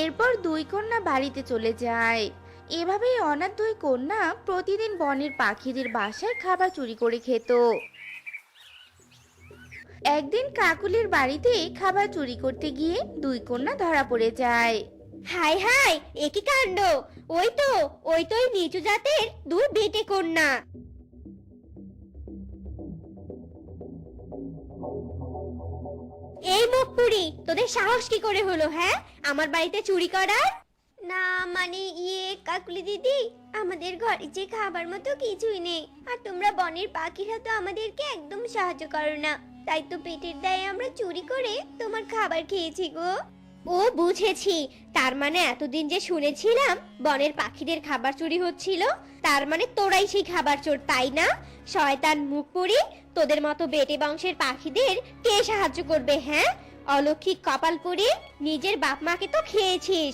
এরপর দুই কন্যা বাড়িতে চলে যায়। এভাবেই অনাথ দুই কন্যা প্রতিদিন বনের পাখিদের বাসায় খাবার চুরি করে খেত। একদিন কাকুলির বাড়িতে খাবার চুরি করতে গিয়ে দুই কন্যা ধরা পড়ে যায়। হাই হাই একই কাণ্ড? ওই তো ওই তো ওই নিচু জাতের দুই বেটে কন্যা। এই মুখপুরি তোদের সাহস কি করে হলো হ্যাঁ? আমার বাড়িতে চুরি করার? না মানে ইয়ে কাকুলি দিদি আমাদের ঘরে যে খাবার মতো কিছুই নেই। আর তোমরা বনের পাখিরা তো আমাদেরকে একদম সাহায্য করো না। তাই তো পেটের দায়ে আমরা চুরি করে তোমার খাবার খেয়েছি গো। ও বুঝেছি। তার মানে এতদিন যে শুনেছিলাম বনের পাখিদের খাবার চুরি হচ্ছিল তার মানে তোরাই সেই খাবার চোর তাই না? শয়তান মুখ পুরি তোদের মতো বেটে বংশের পাখিদের কে সাহায্য করবে হ্যাঁ? অলৌকিক কপাল পরে নিজের বাপ মাকে তো খেয়েছিস।